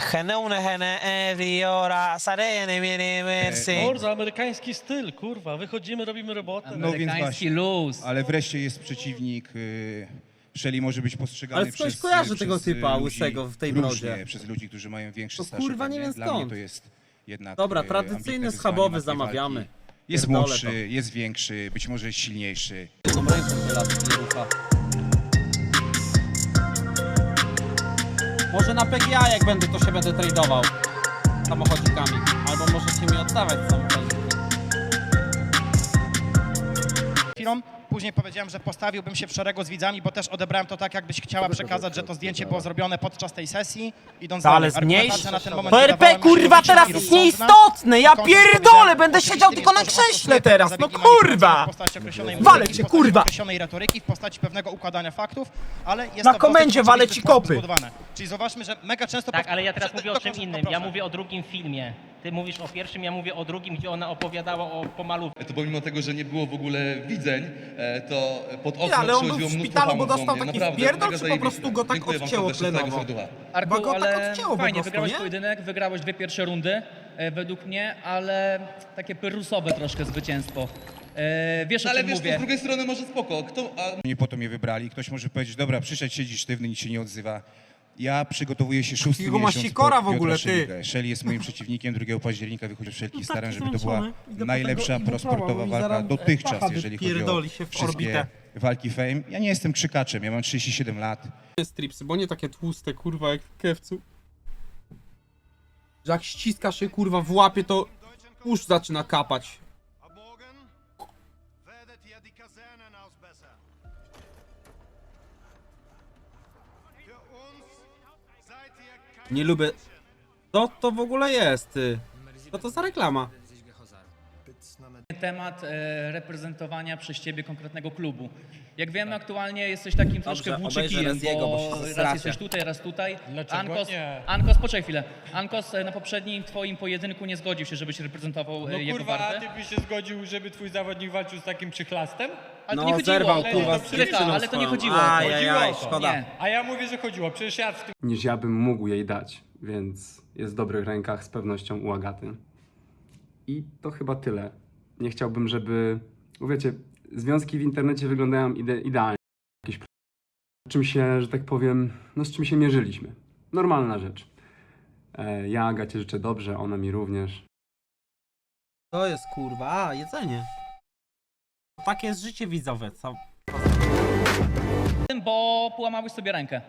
Geneune gene every ora, sarene viene mercy. Morza, amerykański styl, kurwa. Wychodzimy, robimy robotę. No więc Amerykański właśnie. luz. Ale wreszcie jest przeciwnik. y, Shelly może być postrzegany Ale skądś przez, kojarzy przez tego typa ludzi łysego w tej różnie, brodzie? przez ludzi, którzy mają większy To staż. kurwa ode nie mnie. wiem Dla mnie skąd. to jest jednak Dobra, y, tradycyjny ambitne wyzwanie, schabowy zamawiamy. walki. Jest Pierdolę młodszy, jest większy, być może jest silniejszy. Jedną ręką teraz nie rucha. Może na PGA jak będę, to się będę tradeował samochodzikami. Albo możecie mi oddawać samochodziki. Chwilą. Później powiedziałem, że postawiłbym się w szeregu z widzami, bo też odebrałem to tak, jakbyś chciała przekazać, że to zdjęcie było zrobione podczas tej sesji. Idąc Ale dalej, zmniejsz- argumentacja na ten moment To wydawała RP mi się kurwa teraz i jest rozsądna. nieistotne, ja pierdolę, powiedziałem, będę oczywiście siedział tylko na to, krześle teraz, no zabiegi manipulacyjne kurwa! W postaci określonej Walę muzyki, cię, w postaci kurwa! określonej retoryki, w postaci pewnego układania faktów, ale jest Na to w komendzie walę oczywisty ci sposób kopy. zbudowane. Czyli zauważmy, że mega często... Tak, powt- ale ja teraz mówię o czym dokończę, innym. proszę. Ja mówię o drugim filmie. Ty mówisz o pierwszym, ja mówię o drugim, gdzie ona opowiadała o pomalówce. To pomimo tego, że nie było w ogóle widzeń, e, to pod okno ale on był w przychodziło mnóstwo szpitalu, bo do dostał mnie. taki Naprawdę, wpierdol, mega czy po prostu go tak Dziękuję wam odcięło serdecznie z całego tlenowo? serducha. Chyba Arku, go tak ale odcięło po fajnie, prostu, wygrałeś nie? pojedynek, wygrałeś dwie pierwsze rundy, e, według mnie, ale takie pyrrusowe troszkę zwycięstwo. E, wiesz o Ale czym wiesz, mówię. z drugiej strony może spoko. Kto, a Nie po to mnie wybrali. Ktoś może powiedzieć, dobra, przyszedł, siedzi sztywny, nic się nie odzywa. Ja przygotowuję się szósty Jakiego masz miesiąc sikora pod w ogóle, Piotra ty? Szeligę. Shelly jest moim przeciwnikiem, 2 października wychodzi wszelki No staram, taki żeby to była zmęczony. Idę po najlepsza tego ibuprofenu, prosportowa mi walka zaraz dotychczas, pacha jeżeli chodzi o wypierdoli się w wszystkie orbitę. walki fame. Ja nie jestem krzykaczem, ja mam 37 lat. stripsy, bo nie takie tłuste, kurwa, jak w kewcu. Że jak ściskasz się, kurwa, w łapie, to usz zaczyna kapać. Nie lubię... Co to w ogóle jest, ty? Co to za reklama? Temat e, reprezentowania przez ciebie konkretnego klubu. Jak wiemy, aktualnie jesteś takim troszkę obejrzę włóczykijem, Reziego, bo się bo zestracie. raz jesteś tutaj, raz tutaj. Dlaczego Ankos, nie? Ankos, poczekaj chwilę. Ankos e, na poprzednim twoim pojedynku nie zgodził się, żebyś reprezentował e, No jego kurwa, a ty byś się zgodził, żeby twój zawodnik walczył z takim przychlastem? Ale to No, nie chodziło, zerwał, ale, kurwa, to z Krycha, dziewczyną ale to nie swoją. chodziło. Ajajaj, Chodziło o to. szkoda. Nie. A ja mówię, że chodziło. Przecież ja w tym niż ja bym mógł jej dać, więc jest w dobrych rękach z pewnością u Agaty. I to chyba tyle. Nie chciałbym, żeby. Bo wiecie, związki w internecie wyglądają ide idealnie. Jakieś czym się, że tak powiem, no z czym się mierzyliśmy. Normalna rzecz. E, ja Agacie życzę dobrze, ona mi również. To jest kurwa, a jedzenie. Takie jest życie widzowe, co? Bo połamałeś sobie rękę.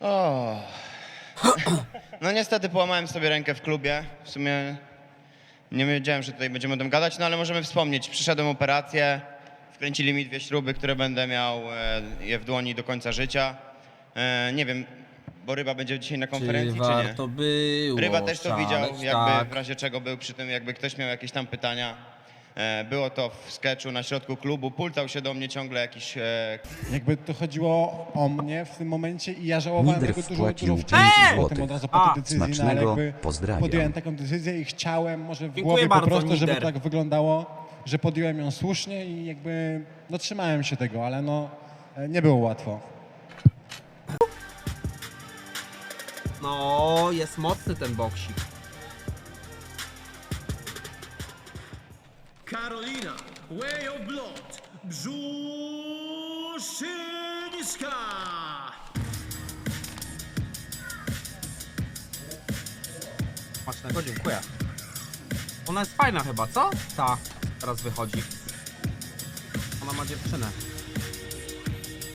O. No niestety połamałem sobie rękę w klubie. W sumie nie wiedziałem, że tutaj będziemy o tym gadać, no ale możemy wspomnieć. Przyszedłem operację, wkręcili mi dwie śruby, które będę miał e, je w dłoni do końca życia. E, nie wiem, bo Ryba będzie dzisiaj na konferencji, czy, nie? warto było Ryba też to widział, szaleć, jakby tak. w razie czego był przy tym, jakby ktoś miał jakieś tam pytania. E, było to w sketchu na środku klubu, pultał się do mnie ciągle jakiś e, Jakby to chodziło o mnie w tym momencie i ja żałowałem Lider tego dużo, wpłacił dużo wcześniej, 10 potem od razu po A, tej decyzji, no ale smacznego, jakby pozdrawiam. podjąłem taką decyzję i chciałem może w Dziękuję głowie bardzo, po prostu, żeby lider. tak wyglądało, że podjąłem ją słusznie i jakby no trzymałem się tego, ale no e, nie było łatwo. No, jest mocny ten boksik. Karolina, Way of Blood, Brzuszyńska! Smacznego, dziękuję. Ona jest fajna chyba, co? Ta, teraz wychodzi. Ona ma dziewczynę.